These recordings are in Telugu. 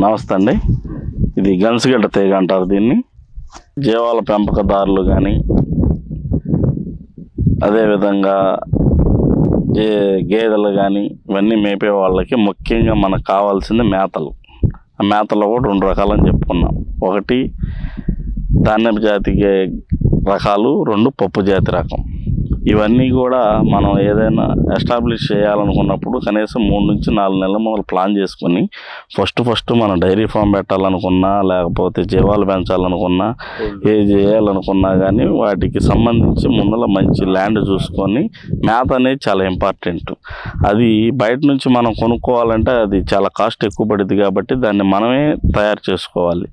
నమస్తే అండి. ఇది గన్సుగడ్డ తీగ అంటారు దీన్ని. జీవాల పెంపకదారులు కానీ అదేవిధంగా గే గేదెలు కానీ ఇవన్నీ మేపే వాళ్ళకి ముఖ్యంగా మనకు కావాల్సింది మేతలు. ఆ మేతలో కూడా రెండు రకాలని చెప్పుకున్నాం. ఒకటి ధాన్యపు జాతి రకాలు రెండు పప్పు జాతి రకం. ఇవన్నీ కూడా మనం ఏదైనా ఎస్టాబ్లిష్ చేయాలనుకున్నప్పుడు కనీసం మూడు నుంచి నాలుగు నెలల మొదలు ప్లాన్ చేసుకొని ఫస్ట్ ఫస్ట్ మనం డైరీ ఫామ్ పెట్టాలనుకున్నా లేకపోతే జీవాలు పెంచాలనుకున్నా ఏ చేయాలనుకున్నా కానీ వాటికి సంబంధించి ముందర మంచి ల్యాండ్ చూసుకొని మేత అనేది చాలా ఇంపార్టెంట్. అది బయట నుంచి మనం కొనుక్కోవాలంటే అది చాలా కాస్ట్ ఎక్కువ పడుతుంది కాబట్టి దాన్ని మనమే తయారు చేసుకోవాలి.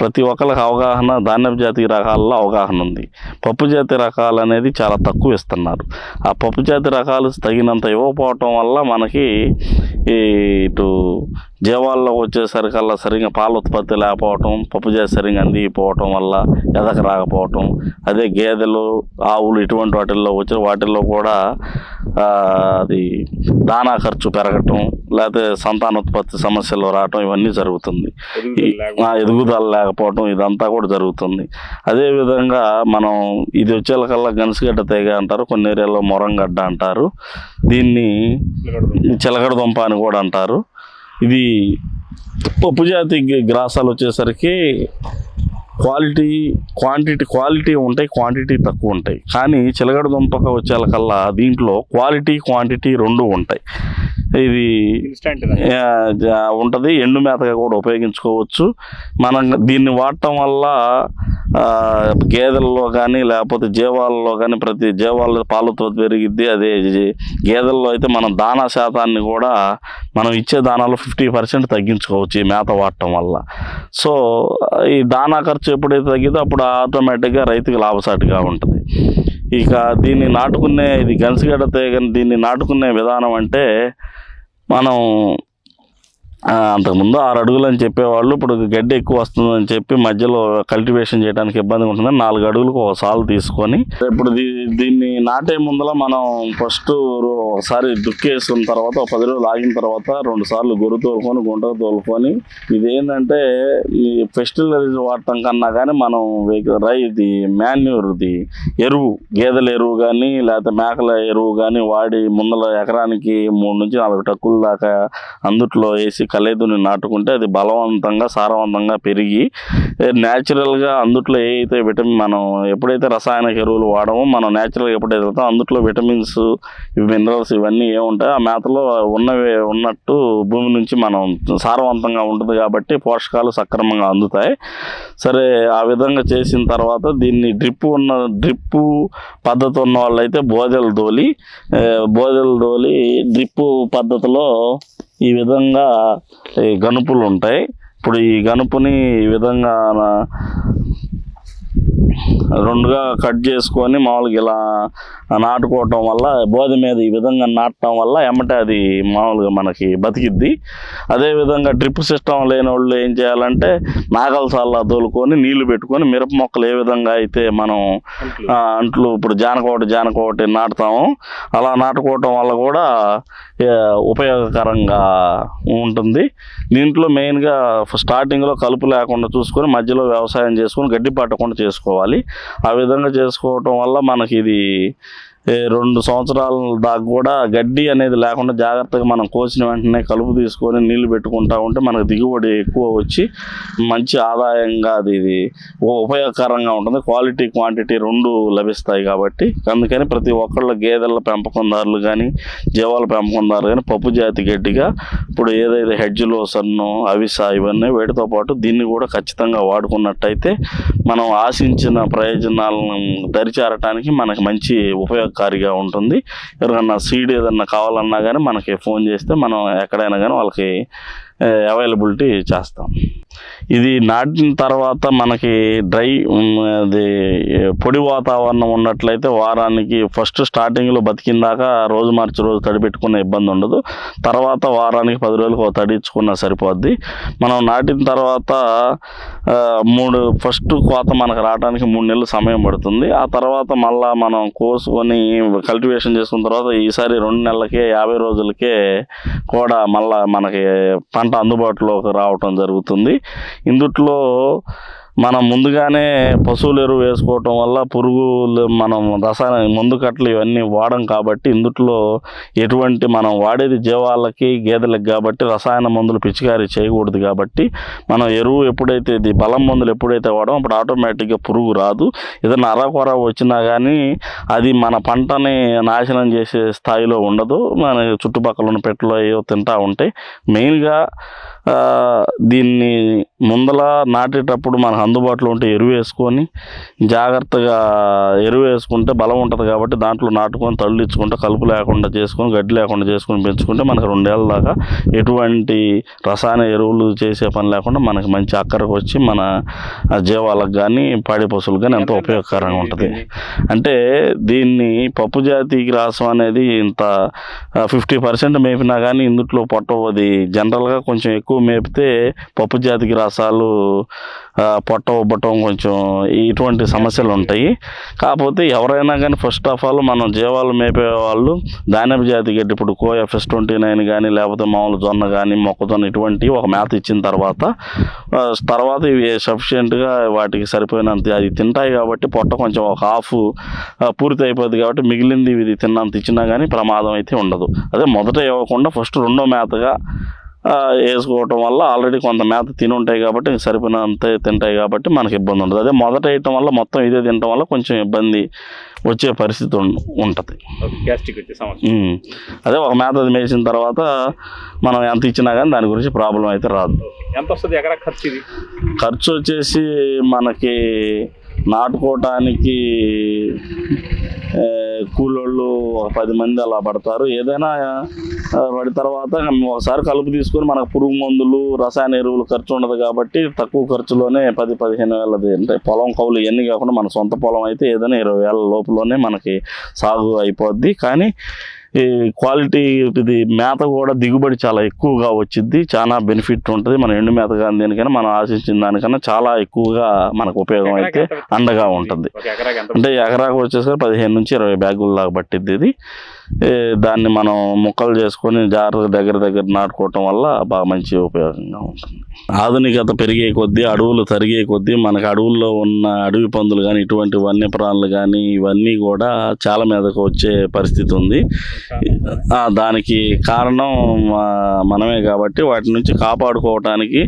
ప్రతి ఒక్కరికి అవగాహన ధాన్యపు జాతి రకాలలో అవగాహన ఉంది. పప్పు జాతి రకాలు అనేది చాలా చాలా తక్కువ ఇస్తున్నారు. ఆ పప్పు జాతి రకాలు తగినంత ఇవ్వకపోవటం వల్ల మనకి ఈ ఇటు జీవాల్లో వచ్చేసరికల్లా సరిగ్గా పాల ఉత్పత్తి లేకపోవటం పప్పు జాతి సరిగ్గా అందిపోవటం వల్ల ఎదక రాకపోవటం అదే గేదెలు ఆవులు ఇటువంటి వాటిల్లో వచ్చే వాటిల్లో కూడా అది దానా ఖర్చు పెరగటం లేకపోతే సంతానోత్పత్తి సమస్యలు రావటం ఇవన్నీ జరుగుతుంది. ఎదుగుదల లేకపోవటం. ఇదంతా కూడా జరుగుతుంది. అదేవిధంగా మనం ఇది వచ్చేకల్లా గనసగడ్డ తెగ అంటారు కొన్ని ఏరియాలో మొరంగడ్డ అంటారు. దీన్ని చిలకడ దుంప అని కూడా అంటారు. ఇది పప్పు జాతి గ్రాసాలు వచ్చేసరికి క్వాలిటీ క్వాంటిటీ క్వాలిటీ ఉంటాయి క్వాంటిటీ తక్కువ ఉంటాయి. కానీ చిలకడ దుంపక వచ్చేకల్లా దీంట్లో క్వాలిటీ క్వాంటిటీ రెండు ఉంటాయి. ఇది ఉంటది. ఎండు మేతగా కూడా ఉపయోగించుకోవచ్చు. మనం దీన్ని వాడటం వల్ల గేదెల్లో కానీ లేకపోతే జీవాలలో కానీ ప్రతి జీవాలలో పాలతో పెరిగిద్ది. అదే గేదెల్లో అయితే మనం దానా శాతాన్ని కూడా మనం ఇచ్చే దానాలో ఫిఫ్టీ పర్సెంట్ తగ్గించుకోవచ్చు ఈ మేత వాడటం వల్ల. సో ఈ దానా ఖర్చు ఎప్పుడైతే తగ్గితే అప్పుడు ఆటోమేటిక్గా రైతుకి లాభసాటిగా ఉంటుంది. ఇక దీన్ని నాటుకునే ఇది గన్సిగడ్డ తేగని దీన్ని నాటుకునే విధానం అంటే మనం అంతకుముందు ఆరు అడుగులు అని చెప్పేవాళ్ళు ఇప్పుడు గడ్డి ఎక్కువ వస్తుందని చెప్పి మధ్యలో కల్టివేషన్ చేయడానికి ఇబ్బందిగా ఉంటుందని నాలుగు అడుగులకు ఒక సాలు తీసుకొని ఇప్పుడు దీ- దీన్ని నాటే ముందులో మనం ఫస్ట్ ఒకసారి దుక్కేసుకున్న తర్వాత ఒక పది రోజులు ఆగిన తర్వాత రెండు సార్లు గొర్రె తోలుకొని గుంట తోలుకొని ఇదేంటంటే ఈ ఫెస్టిలైజ్ వాడటం కన్నా కానీ మనం రై ఇది మాన్యూర్ది ఎరువు గేదెల ఎరువు కానీ లేకపోతే మేకల ఎరువు కానీ వాడి ముందల ఎకరానికి మూడు నుంచి నాలుగు టక్కుల దాకా అందుట్లో వేసి కలేదుని నాటుకుంటే అది బలవంతంగా సారవంతంగా పెరిగి న్యాచురల్గా అందుట్లో ఏదైతే విటమిన్ మనం ఎప్పుడైతే రసాయనిక ఎరువులు వాడమో మనం న్యాచురల్గా ఎప్పుడైతే వెళ్తామో అందుట్లో విటమిన్స్ మినరల్స్ ఇవన్నీ ఏముంటాయో ఆ మేతలో ఉన్నవి ఉన్నట్టు భూమి నుంచి మనం సారవంతంగా ఉంటుంది కాబట్టి పోషకాలు సక్రమంగా అందుతాయి. సరే ఆ విధంగా చేసిన తర్వాత దీన్ని డ్రిప్ ఉన్న డ్రిప్ పద్ధతి ఉన్న వాళ్ళైతే బోదెలు దోలి ఏ, బోదెలు దోలి డ్రిప్ పద్ధతిలో ఈ విధంగా ఈ గనుపులు ఉంటాయి. ఇప్పుడు ఈ గనుపుని ఈ విధంగా రెండుగా కట్ చేసుకొని మామూలుగా ఇలా నాటుకోవటం వల్ల బోధి మీద ఈ విధంగా నాటడం వల్ల ఎమ్మటే అది మామూలుగా మనకి బతికిద్ది. అదేవిధంగా డ్రిప్ సిస్టమ్ లేని వాళ్ళు ఏం చేయాలంటే నాగల సాల్లా తోలుకొని నీళ్ళు పెట్టుకొని మిరప మొక్కలు ఏ విధంగా అయితే మనం అంట్లు ఇప్పుడు జానకోటి జానకోటి నాటుతాము. అలా నాటుకోవటం వల్ల కూడా ఉపయోగకరంగా ఉంటుంది. దీంట్లో మెయిన్గా స్టార్టింగ్లో కలుపు లేకుండా చూసుకొని మధ్యలో వ్యవసాయం చేసుకొని గడ్డి పట్టకుండా చేసుకోవాలి. ఆ విధంగా చేసుకోవటం వల్ల మనకి ఇది రెండు సంవత్సరాల దాకా కూడా గడ్డి అనేది లేకుండా జాగ్రత్తగా మనం కోసిన వెంటనే కలుపు తీసుకొని నీళ్ళు పెట్టుకుంటా ఉంటే మనకు దిగుబడి ఎక్కువ వచ్చి మంచి ఆదాయంగా అది ఇది ఉపయోగకరంగా ఉంటుంది. క్వాలిటీ క్వాంటిటీ రెండు లభిస్తాయి కాబట్టి. అందుకని ప్రతి ఒక్కళ్ళ గేదెల పెంపకందారులు కానీ జీవాల పెంపకందారులు కానీ పప్పు జాతి గడ్డిగా ఇప్పుడు ఏదైతే హెడ్జ్లో సన్ను అవిసా ఇవన్నీ వీటితో పాటు దీన్ని కూడా ఖచ్చితంగా వాడుకున్నట్టయితే మనం ఆశించిన ప్రయోజనాలను దరిచేరటానికి మనకి మంచి ఉపయోగ సహకారిగా ఉంటుంది. ఎవరికన్నా సీడ్ ఏదన్నా కావాలన్నా కానీ మనకి ఫోన్ చేస్తే మనం ఎక్కడైనా కానీ వాళ్ళకి అవైలబిలిటీ చేస్తాం. ఇది నాటిన తర్వాత మనకి డ్రై అది పొడి వాతావరణం ఉన్నట్లయితే వారానికి ఫస్ట్ స్టార్టింగ్లో బతికిందాకా రోజు మార్చి రోజు తడి పెట్టుకునే ఇబ్బంది ఉండదు. తర్వాత వారానికి పది రోజులకు ఒక సరిపోద్ది. మనం నాటిన తర్వాత మూడు ఫస్ట్ కోత మనకు రావడానికి మూడు నెలలు సమయం పడుతుంది. ఆ తర్వాత మళ్ళీ మనం కోసుకొని కల్టివేషన్ చేసుకున్న తర్వాత ఈసారి రెండు నెలలకే యాభై రోజులకే కూడా మళ్ళీ మనకి పంట అందుబాటులోకి రావటం జరుగుతుంది. ఇందుట్లో మనం ముందుగానే పశువుల ఎరువు వేసుకోవటం వల్ల పురుగులు మనం రసాయన మందు కట్టలు ఇవన్నీ వాడం కాబట్టి ఇందుట్లో ఎటువంటి మనం వాడేది జీవాలకి గేదెలకు కాబట్టి రసాయన మందులు పిచికారీ చేయకూడదు కాబట్టి మనం ఎరువు ఎప్పుడైతే ఇది బలం మందులు ఎప్పుడైతే వాడమో అప్పుడు ఆటోమేటిక్గా పురుగు రాదు. ఏదైనా అరకొర వచ్చినా కానీ అది మన పంటని నాశనం చేసే స్థాయిలో ఉండదు. మన చుట్టుపక్కల ఉన్న పెట్టలో ఏవో తింటూ ఉంటాయి మెయిన్గా దీన్ని ముందల నాటేటప్పుడు మనకు అందుబాటులో ఉంటే ఎరువు వేసుకొని జాగ్రత్తగా ఎరువు వేసుకుంటే బలం ఉంటుంది కాబట్టి దాంట్లో నాటుకొని తళ్ళు ఇచ్చుకుంటే కలుపు లేకుండా చేసుకొని గడ్డి లేకుండా చేసుకొని పెంచుకుంటే మనకు రెండేళ్ళ దాకా ఎటువంటి రసాయన ఎరువులు చేసే పని లేకుండా మనకి మంచి అక్కరకు వచ్చి మన జీవాలకు కానీ పాడి పశువులకు కానీ ఎంతో ఉపయోగకరంగా ఉంటుంది. అంటే దీన్ని పప్పు జాతి గ్రాసం అనేది ఇంత ఫిఫ్టీ పర్సెంట్ మేపినా కానీ ఇందుట్లో పొట్ట అది జనరల్గా కొంచెం ఎక్కువ మేపితే పప్పు జాతికి రసాలు పొట్ట ఉబ్బటం కొంచెం ఇటువంటి సమస్యలు ఉంటాయి. కాకపోతే ఎవరైనా కానీ ఫస్ట్ ఆఫ్ ఆల్ మనం జీవాలు మేపే వాళ్ళు ధాన్యపు జాతి గడ్డి ఇప్పుడు కోఎఫ్ఎస్ ట్వంటీ నైన్ కానీ లేకపోతే మామూలు జొన్న కానీ మొక్కజొన్న ఇటువంటి ఒక మేత ఇచ్చిన తర్వాత తర్వాత ఇవి సఫిషియెంట్గా వాటికి సరిపోయినంత అది తింటాయి కాబట్టి పొట్ట కొంచెం ఒక హాఫ్ పూర్తి అయిపోద్ది కాబట్టి మిగిలింది ఇది తిన్నంత ఇచ్చినా కానీ ప్రమాదం అయితే ఉండదు. అదే మొదట ఇవ్వకుండా ఫస్ట్ రెండో మేతగా వేసుకోవటం వల్ల ఆల్రెడీ కొంత మేత తిని ఉంటాయి కాబట్టి సరిపోయినంత తింటాయి కాబట్టి మనకి ఇబ్బంది ఉండదు. అదే మొదట వేయటం వల్ల మొత్తం ఇదే తినటం వల్ల కొంచెం ఇబ్బంది వచ్చే పరిస్థితి ఉంటుంది. అదే ఒక మేత అది మేసిన తర్వాత మనం ఎంత ఇచ్చినా కానీ దాని గురించి ప్రాబ్లం అయితే రాదు. ఎంత వస్తుంది ఎకరా ఖర్చు ఇది? ఖర్చు వచ్చేసి మనకి నాటుకోవటానికి కూలోళ్ళు ఒక పది మంది అలా పడతారు. ఏదైనా పడిన తర్వాత ఒకసారి కలుపు తీసుకొని మనకు పురుగు మందులు రసాయన ఎరువులు ఖర్చు ఉండదు కాబట్టి తక్కువ ఖర్చులోనే పది పదిహేను వేలది అంటే పొలం కౌలు ఇవన్నీ కాకుండా మన సొంత పొలం అయితే ఏదైనా ఇరవై వేల లోపులోనే మనకి సాగు అయిపోద్ది. కానీ క్వాలిటీ ఇది మేత కూడా దిగుబడి చాలా ఎక్కువగా వచ్చింది. చాలా బెనిఫిట్ ఉంటుంది. మన ఎండు మేత కానీ దేనికైనా మనం ఆశించిన దానికన్నా చాలా ఎక్కువగా మనకు ఉపయోగం అయితే అండగా ఉంటుంది. అంటే ఎకరాకు వచ్చేసరికి పదిహేను నుంచి ఇరవై బ్యాగుల దాకా పట్టిద్ది ఇది. దాన్ని మనం ముక్కలు చేసుకొని జాగ్రత్తగా దగ్గర దగ్గర నాటుకోవటం వల్ల బాగా మంచి ఉపయోగంగా ఉంటుంది. ఆధునికత పెరిగే కొద్దీ అడవులు తరిగే కొద్దీ మనకి అడవుల్లో ఉన్న అడవి పందులు కానీ ఇటువంటి వన్యప్రాణులు కానీ ఇవన్నీ కూడా చాలా మీదకు వచ్చే పరిస్థితి ఉంది. దానికి కారణం మనమే కాబట్టి వాటి నుంచి కాపాడుకోవటానికి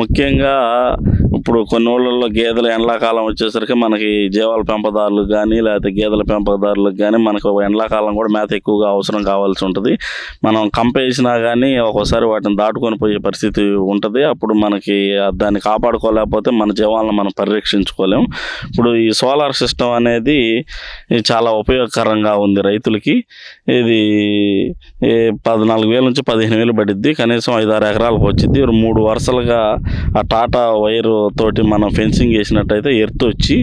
ముఖ్యంగా ఇప్పుడు కొన్ని ఊళ్ళల్లో గేదెలు ఎండాకాలం వచ్చేసరికి మనకి జీవాల పెంపదారులకు కానీ లేకపోతే గేదెల పెంపదారులకు కానీ మనకు ఎండాకాలం కూడా మేత ఎక్కువగా అవసరం కావాల్సి ఉంటుంది. మనం కంపేసినా కానీ ఒక్కోసారి వాటిని దాటుకొని పోయే పరిస్థితి ఉంటుంది. అప్పుడు మనకి దాన్ని కాపాడుకోలేకపోతే మన జీవాలను మనం పరిరక్షించుకోలేము ఇప్పుడు ఈ సోలార్ సిస్టమ్ అనేది చాలా ఉపయోగకరంగా ఉంది రైతులకి. ఇది పద్నాలుగు వేల నుంచి పదిహేను వేలు పడిద్ది. కనీసం ఐదు ఆరు ఎకరాలకు వచ్చింది మూడు వరుసలుగా ఆ టాటా వైర్ తోటి మనం ఫెన్సింగ్ వేసినట్టయితే ఎర్త్ వచ్చి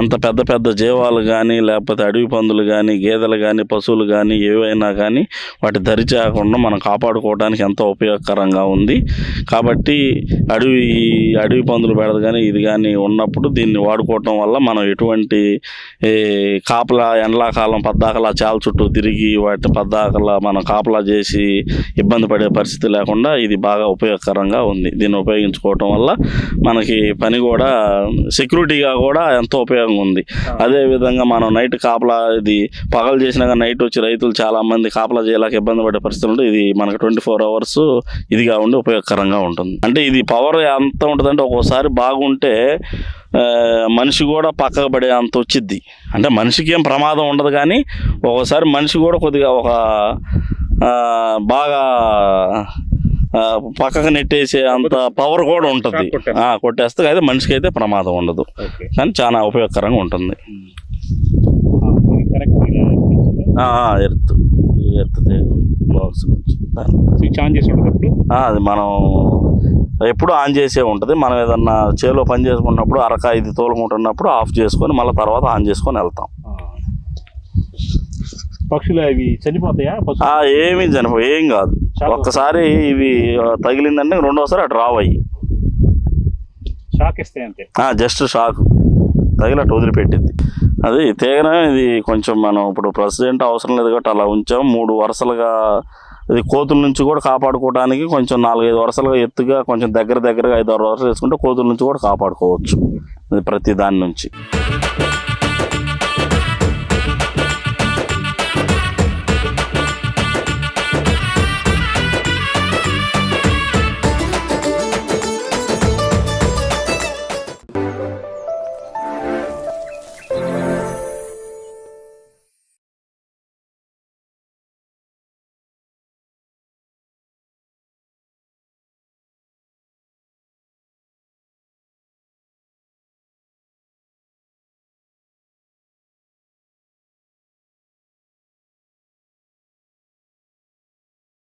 ఎంత పెద్ద పెద్ద జీవాలు కానీ లేకపోతే అడవి పందులు కానీ గేదెలు కానీ పశువులు కానీ ఏవైనా కానీ వాటి దరి చేయకుండా మనం కాపాడుకోవడానికి ఎంతో ఉపయోగకరంగా ఉంది. కాబట్టి అడవి అడవి పందులు పెడదు కానీ ఇది కానీ ఉన్నప్పుడు దీన్ని వాడుకోవటం వల్ల మనం ఎటువంటి ఏ, కాపలా ఎండాకాలం పద్దాకలా చాల చుట్టూ తిరిగి వాటి పద్దాకలా మనం కాపలా చేసి ఇబ్బంది పడే పరిస్థితి లేకుండా ఇది బాగా ఉపయోగకరంగా ఉంది. దీన్ని ఉపయోగించుకోవటం వల్ల మనకి పని కూడా సెక్యూరిటీగా కూడా ఎంతో ఉపయోగం ఉంది. అదేవిధంగా మనం నైట్ కాపలా ఇది పగలు చేసినాక నైట్ వచ్చి రైతులు చాలామంది కాపలా చేయలేక ఇబ్బంది పడే పరిస్థితులు ఉంటే ఇది మనకి ట్వంటీ ఫోర్ అవర్స్ ఇదిగా ఉండి ఉపయోగకరంగా ఉంటుంది. అంటే ఇది పవర్ ఎంత ఉంటుందంటే ఒక్కోసారి బాగుంటే మనిషి కూడా పక్కకు పడే అంత వచ్చిద్ది. అంటే మనిషికి ఏం ప్రమాదం ఉండదు కానీ ఒక్కోసారి మనిషి కూడా కొద్దిగా ఒక బాగా పక్కకు నెట్టేసే అంత పవర్ కూడా ఉంటుంది. కొట్టేస్తే. అయితే మనిషికి అయితే ప్రమాదం ఉండదు. కానీ చాలా ఉపయోగకరంగా ఉంటుంది. ఎర్త్ ఎర్త్ నుంచి స్విచ్ ఆన్ చేసి ఆ, అది మనం ఎప్పుడు ఆన్ చేసే ఉంటుంది. మనం ఏదన్నా చేలో పని చేసుకున్నప్పుడు అరక ఇది తోలుకుంటున్నప్పుడు ఆఫ్ చేసుకొని మళ్ళీ తర్వాత ఆన్ చేసుకొని వెళ్తాం. పక్షులు అవి చనిపోతాయా? ఏమీ చనిపో ఏం కాదు. ఒక్కసారి ఇవి తగిలిందంటే రెండోసారి అటు రావు అయ్యి షాక్ ఇస్తాయి అంతే జస్ట్ షాక్. తగిలి అటు వదిలిపెట్టింది అది తీగనే ఇది కొంచెం మనం ఇప్పుడు ప్రెసిడెంట్ అవసరం లేదు కాబట్టి అలా ఉంచాం. మూడు వరుసలుగా ఇది కోతుల నుంచి కూడా కాపాడుకోవడానికి కొంచెం నాలుగైదు వరుసలుగా ఎత్తుగా కొంచెం దగ్గర దగ్గరగా ఐదు ఆరు వరుసలు వేసుకుంటే కోతుల నుంచి కూడా కాపాడుకోవచ్చు. ఇది ప్రతి దాని నుంచి.